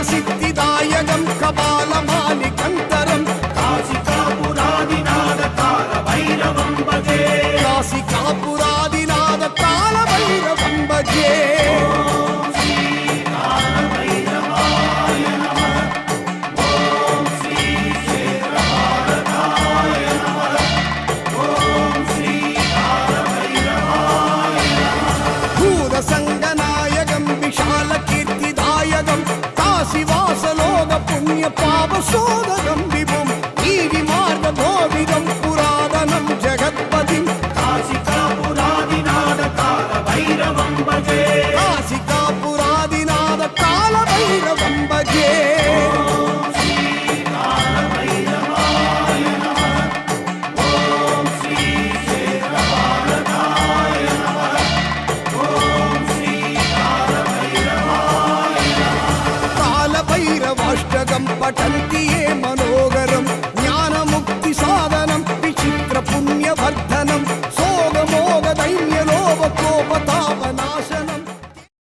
así. வாசலோக புண்ணிய பாப சோதகம் पठन्ति ये